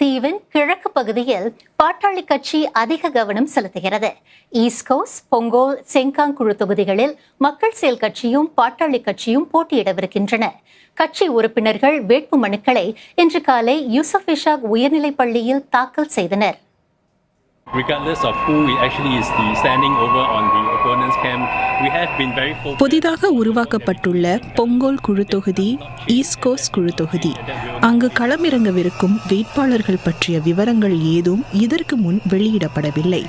தீவின் கிழக்கு பகுதியில் பாட்டாளி கட்சி அதிக கவனம் செலுத்துகிறது. ஈஸ்கோஸ் பொங்கோல் செங்காங் குழு தொகுதிகளில் மக்கள் செயல் கட்சியும் பாட்டாளி கட்சியும் போட்டியிடவிருக்கின்றன. கட்சி உறுப்பினர்கள் வேட்பு மனுக்களை இன்று காலை யூசப் இஷாக் உயர்நிலைப் பள்ளியில் தாக்கல் செய்தனர். புதிதாக உருவாக்கப்பட்டுள்ள பொங்கோல் குழு தொகுதி ஈஸ்ட் கோஸ்ட் குழு தொகுதி. அங்கு களமிறங்கவிருக்கும் வேட்பாளர்கள் பற்றிய விவரங்கள் ஏதும் இதற்கு முன் வெளியிடப்படவில்லை.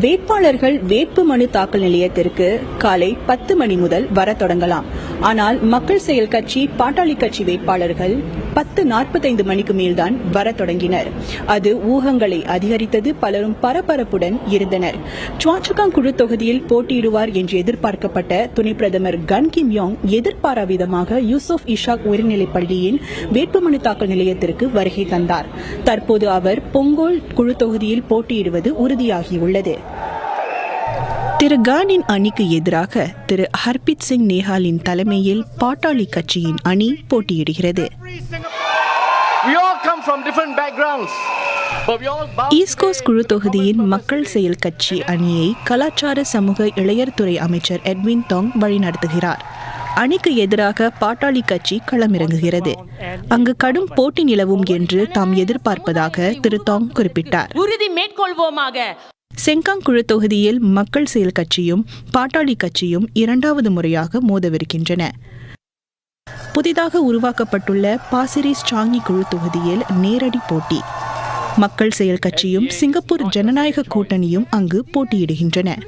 வேட்பாளர்கள் வேட்பு மனு தாக்கல் நிலையத்திற்கு காலை பத்து மணி முதல் வர தொடங்கலாம். ஆனால் மக்கள் செயல் கட்சி பாட்டாளி கட்சி வேட்பாளர்கள் பத்து நாற்பத்தைந்து மணிக்கு மேல்தான் வர தொடங்கினர். அது ஊகங்களை அதிகரித்தது பலரும் பரபரப்புடன் இருந்தனர். சுவாச்சுகாங் குழு தொகுதியில் போட்டியிடுவார் என்று எதிர்பார்க்கப்பட்ட துணை பிரதமர் கன் கிம் யோங் எதிர்பாரா விதமாக யூசுப் இஷாக் உயர்நிலைப் பள்ளியின் வேட்புமனு தாக்கல் நிலையத்திற்கு வருகை தந்தார். தற்போது அவர் பொங்கோல் குழு தொகுதியில் போட்டியிடுவது உறுதியாகியுள்ளது. திரு கானின் அணிக்கு எதிராக திரு ஹர்பித் சிங் நேஹாலின் தலைமையில் பாட்டாளி கட்சியின் அணி போட்டியிடுகிறது. கோஸ்ட் குழு தொகுதியின் மக்கள் செயல் கட்சி அணியை கலாச்சார சமூக இளையர் துறை அமைச்சர் எட்வின் டாங் வழிநடத்துகிறார். அணிக்கு எதிராக பாட்டாளி கட்சி களமிறங்குகிறது. அங்கு கடும் போட்டி நிலவும் என்று தாம் எதிர்பார்ப்பதாக திரு டாங் குறிப்பிட்டார். உறுதி மேற்கொள்வோமாக. செங்காங் குழு தொகுதியில் மக்கள் செயல் கட்சியும் பாட்டாளி கட்சியும் இரண்டாவது முறையாக மோதவிருக்கின்றன. புதிதாக உருவாக்கப்பட்டுள்ள பாசிரிஸ் சாங்கி குழு தொகுதியில் நேரடி போட்டி. மக்கள் செயல் கட்சியும் சிங்கப்பூர் ஜனநாயக கூட்டணியும் அங்கு போட்டியிடுகின்றன.